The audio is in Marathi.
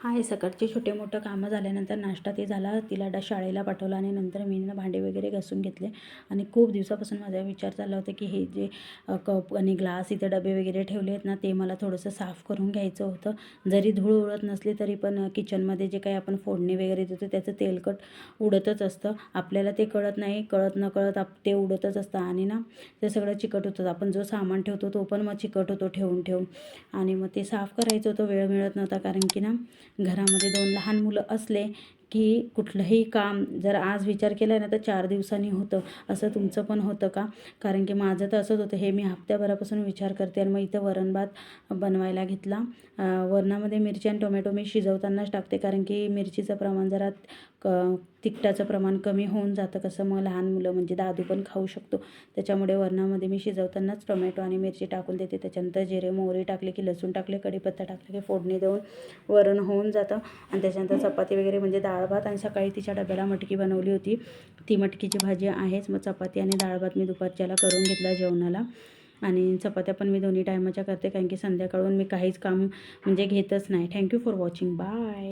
हाय सकाळचे छोटे मोठं कामं झाल्यानंतर नाश्ता ते झाला. तिला डा शाळेला पाठवला आणि नंतर मी ना भांडे वगैरे घासून घेतले. आणि खूप दिवसापासून माझा विचार चालला होता की हे जे कप आणि ग्लास इथे डबे वगैरे ठेवले आहेत ना ते मला थोडंसं साफ करून घ्यायचं होतं. जरी धूळ उडत नसली तरी पण किचनमध्ये जे काही आपण फोडणी वगैरे देतो त्याचं तेलकट उडतच असतं. आपल्याला ते कळत नाही. कळत न कळत आप ते उडतच असतं. आणि ना ते सगळं चिकट होतं. आपण जो सामान ठेवतो तो पण मग चिकट होतो ठेवून ठेवून. आणि मग ते साफ करायचं होतं. वेळ मिळत नव्हता कारण की ना घरामध्ये दोन लहान मुलं असले की कुठलंही काम जर आज विचार केला ना तर चार दिवसांनी होतं. असं तुमचं पण होतं का? कारण की माझं तर असंच होतं. हे मी हप्त्याभरापासून विचार करते आणि मग इथं वरणभात बनवायला घेतला. वरणामध्ये मिरची आणि टोमॅटो मी शिजवतानाच टाकते कारण की मिरचीचं प्रमाण जरा क तिखटाचं प्रमाण कमी होऊन जातं. कसं मग लहान मुलं म्हणजे दादू पण खाऊ शकतो. त्याच्यामुळे वरणामध्ये मी शिजवतानाच टोमॅटो आणि मिरची टाकून देते. त्याच्यानंतर जिरे मोहरी टाकले की लसूण टाकले कढीपत्ता टाकले की फोडणी देऊन वरण होऊन जातं. आणि त्याच्यानंतर चपाती वगैरे म्हणजे डाळ भात आणि सकाळी तिच्या डब्याला मटकी बनवली होती. ती मटकीची भाजी आहेच. मग चपाती आणि डाळ भात मी दुपारच्याला करून घेतला जेवणाला. आणि चपात्या पण मी दोन्ही टायमाच्या करते कारण की संध्याकाळून मी काहीच काम म्हणजे घेतच नाही. Thank you for watching bye